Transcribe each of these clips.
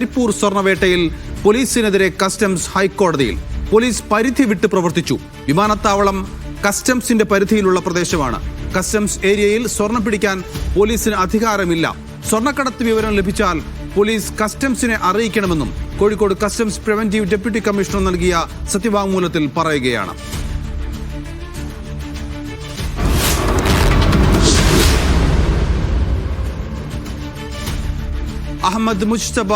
കരിപ്പൂർ സ്വർണവേട്ടയിൽ പോലീസിനെതിരെ കസ്റ്റംസ് ഹൈക്കോടതിയിൽ. പോലീസ് പരിധി വിട്ട് പ്രവർത്തിച്ചു. വിമാനത്താവളം കസ്റ്റംസിന്റെ പരിധിയിലുള്ള പ്രദേശമാണ്. കസ്റ്റംസ് ഏരിയയിൽ സ്വർണം പിടിക്കാൻ പോലീസിന് അധികാരമില്ല. സ്വർണക്കടത്ത് വിവരം ലഭിച്ചാൽ പോലീസ് കസ്റ്റംസിനെ അറിയിക്കണമെന്നും Kozhikode customs preventive deputy commissioner നൽകിയ സത്യവാങ്മൂലത്തിൽ പറയുകയാണ്. അഹമ്മദ് മുസ്തബ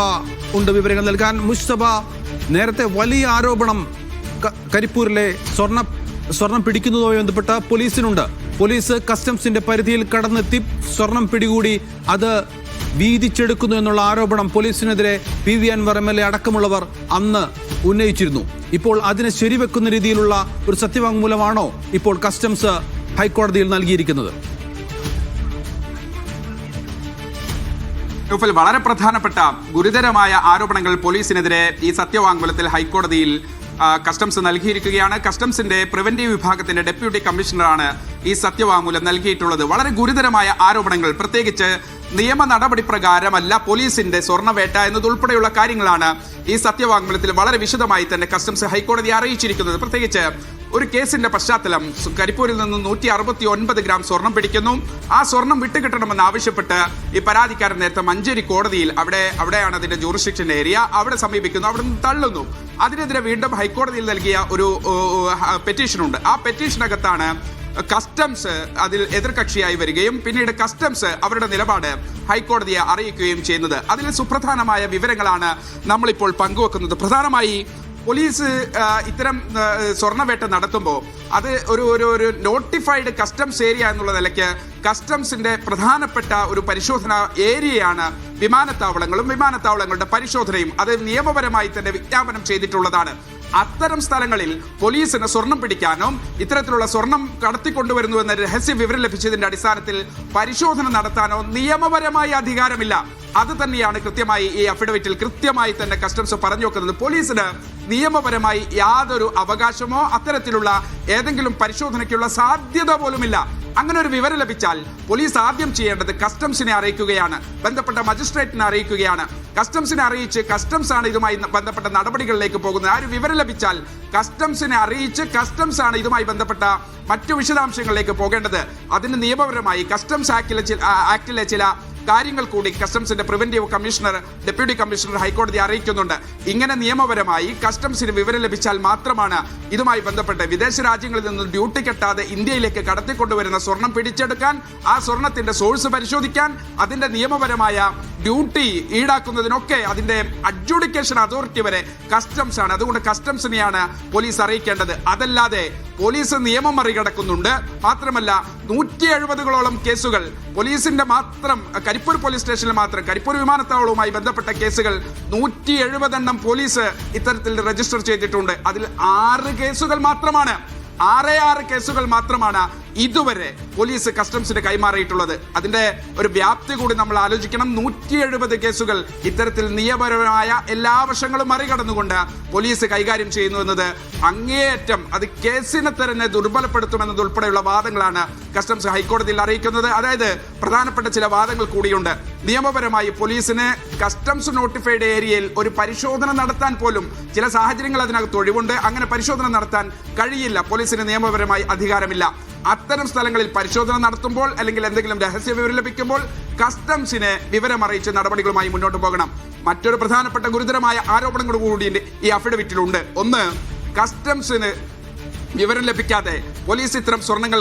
ഉണ്ട് വിവരങ്ങൾ നൽകാൻ. മുസ്തബ നേരത്തെ വലിയ ആരോപണം കരിപ്പൂരിലെ സ്വർണ സ്വർണം പിടിക്കുന്നതുമായി ബന്ധപ്പെട്ട പോലീസിനുണ്ട്. പോലീസ് കസ്റ്റംസിന്റെ പരിധിയിൽ കടന്നെത്തി സ്വർണം പിടികൂടി അത് വീതിച്ചെടുക്കുന്നു എന്നുള്ള ആരോപണം പോലീസിനെതിരെ P V Anvar M L A അടക്കമുള്ളവർ അന്ന് ഉന്നയിച്ചിരുന്നു. ഇപ്പോൾ അതിനെ ശരിവെക്കുന്ന രീതിയിലുള്ള ഒരു സത്യവാങ്മൂലമാണോ ഇപ്പോൾ കസ്റ്റംസ് ഹൈക്കോടതിയിൽ നൽകിയിരിക്കുന്നത്? യൂഫിൽ വളരെ പ്രധാനപ്പെട്ട ഗുരുതരമായ ആരോപണങ്ങൾ പോലീസിനെതിരെ ഈ സത്യവാങ്മൂലത്തിൽ ഹൈക്കോടതിയിൽ കസ്റ്റംസ് നൽകിയിരിക്കുകയാണ്. കസ്റ്റംസിന്റെ പ്രിവന്റീവ് വിഭാഗത്തിന്റെ ഡെപ്യൂട്ടി കമ്മീഷണറാണ് ഈ സത്യവാങ്മൂലം നൽകിയിട്ടുള്ളത്. വളരെ ഗുരുതരമായ ആരോപണങ്ങൾ. പ്രത്യേകിച്ച് നിയമ നടപടി പ്രകാരമല്ല പോലീസിന്റെ സ്വർണവേട്ട എന്നതുൾപ്പെടെയുള്ള കാര്യങ്ങളാണ് ഈ സത്യവാങ്മൂലത്തിൽ വളരെ വിശദമായി തന്നെ കസ്റ്റംസ് ഹൈക്കോടതി അറിയിച്ചിരിക്കുന്നത്. പ്രത്യേകിച്ച് ഒരു കേസിന്റെ പശ്ചാത്തലം കരിപ്പൂരിൽ നിന്ന് നൂറ്റി അറുപത്തി ഒൻപത് ഗ്രാം സ്വർണം പിടിക്കുന്നു. ആ സ്വർണം വിട്ടുകിട്ടണമെന്ന് ആവശ്യപ്പെട്ട് ഈ പരാതിക്കാരൻ നേരത്തെ മഞ്ചേരി കോടതിയിൽ അവിടെ അവിടെയാണ് അതിന്റെ ജൂറിസ്ഡിക്ഷൻ ഏരിയ അവിടെ സമീപിക്കുന്നു അവിടെ നിന്ന് തള്ളുന്നു. അതിനെതിരെ വീണ്ടും ഹൈക്കോടതിയിൽ നൽകിയ ഒരു പെറ്റീഷൻ ഉണ്ട് ആ പെറ്റീഷനകത്താണ് കസ്റ്റംസ് അതിൽ എതിർകക്ഷിയായി വരികയും പിന്നീട് കസ്റ്റംസ് അവരുടെ നിലപാട് ഹൈക്കോടതിയെ അറിയിക്കുകയും ചെയ്യുന്നത്. അതിൽ സുപ്രധാനമായ വിവരങ്ങളാണ് നമ്മളിപ്പോൾ പങ്കുവെക്കുന്നത്. പ്രധാനമായി പോലീസ് ഇത്തരം സ്വർണവേട്ട നടത്തുമ്പോൾ അത് ഒരു ഒരു ഒരു നോട്ടിഫൈഡ് കസ്റ്റംസ് ഏരിയ എന്നുള്ള നിലയ്ക്ക് കസ്റ്റംസിന്റെ പ്രധാനപ്പെട്ട ഒരു പരിശോധന ഏരിയയാണ് വിമാനത്താവളങ്ങളും വിമാനത്താവളങ്ങളുടെ പരിശോധനയും. അത് നിയമപരമായി തന്നെ വിജ്ഞാപനം ചെയ്തിട്ടുള്ളതാണ്. അത്തരം സ്ഥലങ്ങളിൽ പോലീസിന് സ്വർണം പിടിക്കാനും ഇത്തരത്തിലുള്ള സ്വർണം കടത്തിക്കൊണ്ടുവരുന്നു എന്ന രഹസ്യ വിവരം ലഭിച്ചതിന്റെ അടിസ്ഥാനത്തിൽ പരിശോധന നടത്താനോ നിയമപരമായ അധികാരമില്ല. അത് തന്നെയാണ് കൃത്യമായി ഈ അഫിഡവിറ്റിൽ കൃത്യമായി തന്നെ കസ്റ്റംസ് പറഞ്ഞു വെക്കുന്നത് പോലീസിന് നിയമപരമായി യാതൊരു അവകാശമോ അത്തരത്തിലുള്ള ഏതെങ്കിലും പരിശോധനയ്ക്കുള്ള സാധ്യത പോലുമില്ല. അങ്ങനെ ഒരു വിവരം ലഭിച്ചാൽ പോലീസ് ആദ്യം ചെയ്യേണ്ടത് കസ്റ്റംസിനെ അറിയിക്കുകയാണ്. ബന്ധപ്പെട്ട മജിസ്ട്രേറ്റിനെ അറിയിക്കുകയാണ്. കസ്റ്റംസിനെ അറിയിച്ച് കസ്റ്റംസ് ആണ് ഇതുമായി ബന്ധപ്പെട്ട നടപടികളിലേക്ക് പോകുന്നത്. ആ ഒരു വിവരം ലഭിച്ചാൽ കസ്റ്റംസിനെ അറിയിച്ച് കസ്റ്റംസ് ആണ് ഇതുമായി ബന്ധപ്പെട്ട മറ്റു വിശദാംശങ്ങളിലേക്ക് പോകേണ്ടത്. അതിന് നിയമപരമായി കസ്റ്റംസ് ആക്ടിലെ ചില ആക്ടിലെ ചില കാര്യങ്ങൾ കൂടി കസ്റ്റംസിന്റെ പ്രിവന്റീവ് കമ്മീഷണർ ഡെപ്യൂട്ടി കമ്മീഷണർ ഹൈക്കോടതി അറിയിക്കുന്നുണ്ട്. ഇങ്ങനെ നിയമപരമായി കസ്റ്റംസിന് വിവരം ലഭിച്ചാൽ മാത്രമാണ് ഇതുമായി ബന്ധപ്പെട്ട് വിദേശ രാജ്യങ്ങളിൽ നിന്ന് ഡ്യൂട്ടി കെട്ടാതെ ഇന്ത്യയിലേക്ക് കടത്തിക്കൊണ്ടുവരുന്ന സ്വർണം പിടിച്ചെടുക്കാൻ ആ സ്വർണത്തിന്റെ സോഴ്സ് പരിശോധിക്കാൻ അതിന്റെ നിയമപരമായ ഡ്യൂട്ടി ഈടാക്കുന്നതിനൊക്കെ അതിന്റെ അഡ്ജുഡിക്കേഷൻ അതോറിറ്റി വരെ കസ്റ്റംസ് ആണ്. അതുകൊണ്ട് കസ്റ്റംസിനെയാണ് പോലീസ് അറിയിക്കേണ്ടത്. അതല്ലാതെ പോലീസ് നിയമം മറികടക്കുന്നുണ്ട്. മാത്രമല്ല നൂറ്റി എഴുപതുകളോളം കേസുകൾ പോലീസിന്റെ മാത്രം കരിപ്പൂർ പോലീസ് സ്റ്റേഷനിൽ മാത്രം കരിപ്പൂർ വിമാനത്താവളവുമായി ബന്ധപ്പെട്ട കേസുകൾ നൂറ്റി എഴുപതെണ്ണം പോലീസ് ഇത്തരത്തിൽ രജിസ്റ്റർ ചെയ്തിട്ടുണ്ട്. അതിൽ ആറ് കേസുകൾ മാത്രമാണ്. ആറേ ആറ് കേസുകൾ മാത്രമാണ് ഇതുവരെ പോലീസ് കസ്റ്റംസിന് കൈമാറിയിട്ടുള്ളത്. അതിന്റെ ഒരു വ്യാപ്തി കൂടി നമ്മൾ ആലോചിക്കണം. നൂറ്റി എഴുപത് കേസുകൾ ഇത്തരത്തിൽ നിയമപരമായ എല്ലാ വശങ്ങളും മറികടന്നുകൊണ്ട് പോലീസ് കൈകാര്യം ചെയ്യുന്നു എന്നത് അങ്ങേയറ്റം അത് കേസിനെ തന്നെ ദുർബലപ്പെടുത്തുമെന്നത് ഉൾപ്പെടെയുള്ള വാദങ്ങളാണ് കസ്റ്റംസ് ഹൈക്കോടതിയിൽ അറിയിക്കുന്നത്. അതായത് പ്രധാനപ്പെട്ട ചില വാദങ്ങൾ കൂടിയുണ്ട്. നിയമപരമായി പോലീസിന് കസ്റ്റംസ് നോട്ടിഫൈഡ് ഏരിയയിൽ ഒരു പരിശോധന നടത്താൻ പോലും ചില സാഹചര്യങ്ങൾ അതിനകത്ത് ഒഴിവുണ്ട്. അങ്ങനെ പരിശോധന നടത്താൻ കഴിയില്ല. പോലീസിന് നിയമപരമായി അധികാരമില്ല. അത്തരം സ്ഥലങ്ങളിൽ പരിശോധന നടത്തുമ്പോൾ അല്ലെങ്കിൽ എന്തെങ്കിലും രഹസ്യ വിവരം ലഭിക്കുമ്പോൾ കസ്റ്റംസിനെ വിവരമറിയിച്ച് നടപടികളുമായി മുന്നോട്ട് പോകണം. മറ്റൊരു പ്രധാനപ്പെട്ട ഗുരുതരമായ ആരോപണങ്ങൾ കൂടി ഈ അഫിഡവിറ്റിലുണ്ട് ഒന്ന് കസ്റ്റംസിന് വിവരം ലഭിക്കാതെ പോലീസ് ഇത്തരം സ്വർണങ്ങൾ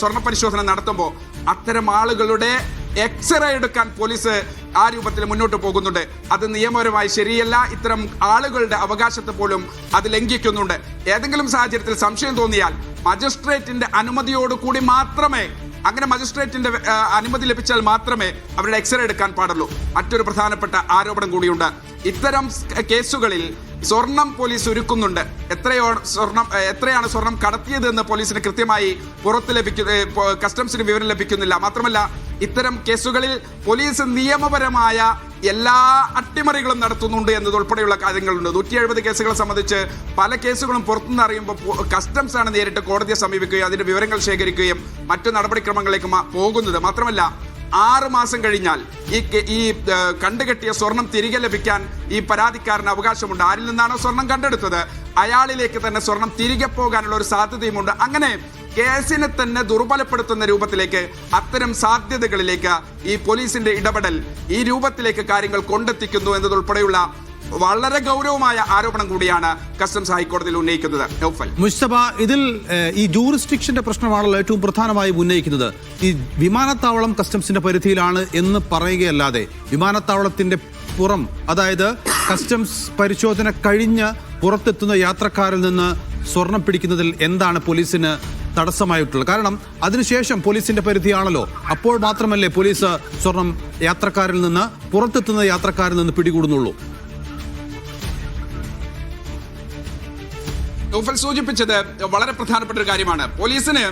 സ്വർണ പരിശോധന നടത്തുമ്പോൾ അത്തരം ആളുകളുടെ എക്സ്റേ എടുക്കാൻ പോലീസ് ആ രൂപത്തിൽ മുന്നോട്ട് പോകുന്നുണ്ട്. അത് നിയമപരമായി ശരിയല്ല. ഇത്തരം ആളുകളുടെ അവകാശത്തെ പോലും അത് ലംഘിക്കുന്നുണ്ട്. ഏതെങ്കിലും സാഹചര്യത്തിൽ സംശയം തോന്നിയാൽ മജിസ്ട്രേറ്റിന്റെ അനുമതിയോടുകൂടി മാത്രമേ അങ്ങനെ മജിസ്ട്രേറ്റിന്റെ അനുമതി ലഭിച്ചാൽ മാത്രമേ അവരുടെ എക്സ്റേ എടുക്കാൻ പാടുള്ളൂ. മറ്റൊരു പ്രധാനപ്പെട്ട ആരോപണം കൂടിയുണ്ട്. ഇത്തരം കേസുകളിൽ സ്വർണം പോലീസ് ഒരുക്കുന്നുണ്ട്. എത്രയോ സ്വർണം എത്രയാണ് സ്വർണം കടത്തിയതെന്ന് പോലീസിന് കൃത്യമായി പുറത്ത് ലഭിക്കു കസ്റ്റംസിന് വിവരം ലഭിക്കുന്നില്ല. മാത്രമല്ല ഇത്തരം കേസുകളിൽ പോലീസ് നിയമപരമായ എല്ലാ അട്ടിമറികളും നടത്തുന്നുണ്ട് എന്നതുൾപ്പെടെയുള്ള കാര്യങ്ങളുണ്ട്. നൂറ്റി എഴുപത് കേസുകളെ സംബന്ധിച്ച് പല കേസുകളും പുറത്തുനിന്ന് അറിയുമ്പോൾ കസ്റ്റംസ് ആണ് നേരിട്ട് കോടതിയെ സമീപിക്കുകയും അതിന്റെ വിവരങ്ങൾ ശേഖരിക്കുകയും മറ്റു നടപടിക്രമങ്ങളിലേക്ക് പോകുന്നത്. മാത്രമല്ല ആറ് മാസം കഴിഞ്ഞാൽ ഈ ഈ കണ്ടുകെട്ടിയ സ്വർണം തിരികെ ലഭിക്കാൻ ഈ പരാതിക്കാരന് അവകാശമുണ്ട്. ആരിൽ നിന്നാണോ സ്വർണം കണ്ടെടുത്തത്? അയാളിലേക്ക് തന്നെ സ്വർണം തിരികെ പോകാനുള്ള ഒരു സാധ്യതയുമുണ്ട്. അങ്ങനെ കേസിനെ തന്നെ ദുർബലപ്പെടുത്തുന്ന രൂപത്തിലേക്ക് അത്തരം സാധ്യതകളിലേക്ക് ഈ പോലീസിന്റെ ഇടപെടൽ ഈ രൂപത്തിലേക്ക് കാര്യങ്ങൾ കൊണ്ടെത്തിക്കുന്നു എന്നതുൾപ്പെടെയുള്ള വളരെ ഗൗരവമായ ആരോപണം കൂടിയാണ് കസ്റ്റംസ് ഹൈക്കോടതിയിൽ ഉന്നയിക്കുന്നത്. മുസ്തഫ ഇതിൽ ഈ ജൂറിസ്ഡിക്ഷന്റെ പ്രശ്നമാണല്ലോ ഏറ്റവും പ്രധാനമായും ഉന്നയിക്കുന്നത്. ഈ വിമാനത്താവളം കസ്റ്റംസിന്റെ പരിധിയിലാണ് എന്ന് പറയുകയല്ലാതെ വിമാനത്താവളത്തിന്റെ പുറം അതായത് കസ്റ്റംസ് പരിശോധന കഴിഞ്ഞ് പുറത്തെത്തുന്ന യാത്രക്കാരിൽ നിന്ന് സ്വർണം പിടിക്കുന്നതിൽ എന്താണ് പോലീസിന് തടസ്സമായിട്ടുള്ളത് കാരണം അതിനുശേഷം പോലീസിന്റെ പരിധിയാണല്ലോ. അപ്പോൾ മാത്രമല്ലേ പോലീസ് സ്വർണം യാത്രക്കാരിൽ നിന്ന് പുറത്തെത്തുന്ന യാത്രക്കാരിൽ നിന്ന് പിടികൂടുന്നുള്ളൂ. സൂചിപ്പിച്ചത് വളരെ പ്രധാനപ്പെട്ട ഒരു കാര്യമാണ്. പോലീസിന്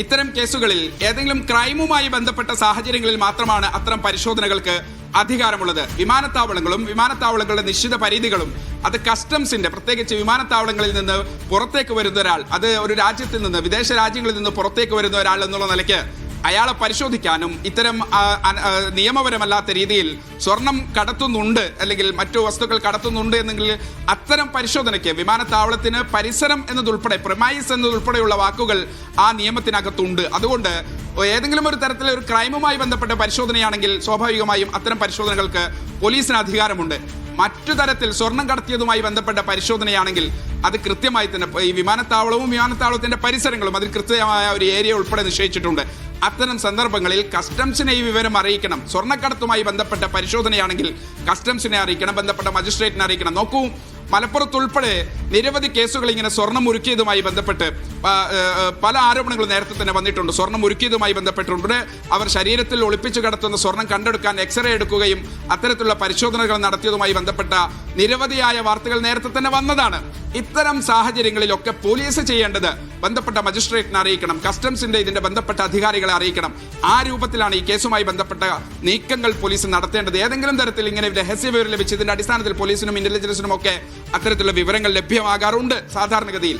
ഇത്തരം കേസുകളിൽ ഏതെങ്കിലും ക്രൈമുമായി ബന്ധപ്പെട്ട സാഹചര്യങ്ങളിൽ മാത്രമാണ് അത്തരം പരിശോധനകൾക്ക് അധികാരമുള്ളത്. വിമാനത്താവളങ്ങളും വിമാനത്താവളങ്ങളുടെ നിശ്ചിത പരിധികളും അത് കസ്റ്റംസിന്റെ പ്രത്യേകിച്ച് വിമാനത്താവളങ്ങളിൽ നിന്ന് പുറത്തേക്ക് വരുന്ന ഒരാൾ അത് ഒരു രാജ്യത്തിൽ നിന്ന് വിദേശ രാജ്യങ്ങളിൽ നിന്ന് പുറത്തേക്ക് വരുന്ന ഒരാൾ എന്നുള്ള നിലയ്ക്ക് അയാളെ പരിശോധിക്കാനും ഇത്തരം നിയമപരമല്ലാത്ത രീതിയിൽ സ്വർണം കടത്തുന്നുണ്ട് അല്ലെങ്കിൽ മറ്റു വസ്തുക്കൾ കടത്തുന്നുണ്ട് എന്നെങ്കിൽ അത്തരം പരിശോധനയ്ക്ക് വിമാനത്താവളത്തിന് പരിസരം എന്നതുൾപ്പെടെ പ്രമൈസ് എന്നതുൾപ്പെടെയുള്ള വാക്കുകൾ ആ നിയമത്തിനകത്തുണ്ട്. അതുകൊണ്ട് ഏതെങ്കിലും ഒരു തരത്തിലെ ഒരു ക്രൈമുമായി ബന്ധപ്പെട്ട പരിശോധനയാണെങ്കിൽ സ്വാഭാവികമായും അത്തരം പരിശോധനകൾക്ക് പോലീസിന് അധികാരമുണ്ട്. മറ്റു തരത്തിൽ സ്വർണം കടത്തിയതുമായി ബന്ധപ്പെട്ട പരിശോധനയാണെങ്കിൽ അത് കൃത്യമായി തന്നെ ഈ വിമാനത്താവളവും വിമാനത്താവളത്തിന്റെ പരിസരങ്ങളും അതിൽ കൃത്യമായ ഒരു ഏരിയ ഉൾപ്പെടെ നിശ്ചയിച്ചിട്ടുണ്ട്. അത്തരം സന്ദർഭങ്ങളിൽ കസ്റ്റംസിനെ ഈ വിവരം അറിയിക്കണം. സ്വർണക്കടത്തുമായി ബന്ധപ്പെട്ട പരിശോധനയാണെങ്കിൽ കസ്റ്റംസിനെ അറിയിക്കണം ബന്ധപ്പെട്ട മജിസ്ട്രേറ്റിനെ അറിയിക്കണം. നോക്കൂ മലപ്പുറത്ത് ഉൾപ്പെടെ നിരവധി കേസുകൾ ഇങ്ങനെ സ്വർണം ഉരുക്കിയതുമായി ബന്ധപ്പെട്ട് പല ആരോപണങ്ങളും നേരത്തെ തന്നെ വന്നിട്ടുണ്ട്. സ്വർണം ഉരുക്കിയതുമായി ബന്ധപ്പെട്ടുണ്ട്. അവർ ശരീരത്തിൽ ഒളിപ്പിച്ചു കിടത്തുന്ന സ്വർണം കണ്ടെടുക്കാൻ എക്സ്റേ എടുക്കുകയും അത്തരത്തിലുള്ള പരിശോധനകൾ നടത്തിയതുമായി ബന്ധപ്പെട്ട നിരവധിയായ വാർത്തകൾ നേരത്തെ തന്നെ വന്നതാണ്. ഇത്തരം സാഹചര്യങ്ങളിലൊക്കെ പോലീസ് ചെയ്യേണ്ടത് ബന്ധപ്പെട്ട മജിസ്ട്രേറ്റിനെ അറിയിക്കണം. കസ്റ്റംസിന്റെ ഇതിന്റെ ബന്ധപ്പെട്ട അധികാരികളെ അറിയിക്കണം. ആ രൂപത്തിലാണ് ഈ കേസുമായി ബന്ധപ്പെട്ട നീക്കങ്ങൾ പോലീസ് നടത്തേണ്ടത്. ഏതെങ്കിലും തരത്തിൽ ഇങ്ങനെ രഹസ്യ വിവരം ലഭിച്ചതിന്റെ അടിസ്ഥാനത്തിൽ പോലീസിനും ഇന്റലിജൻസിനും ഒക്കെ അത്തരത്തിലുള്ള വിവരങ്ങൾ ലഭ്യമാകാറുണ്ട് സാധാരണഗതിയിൽ.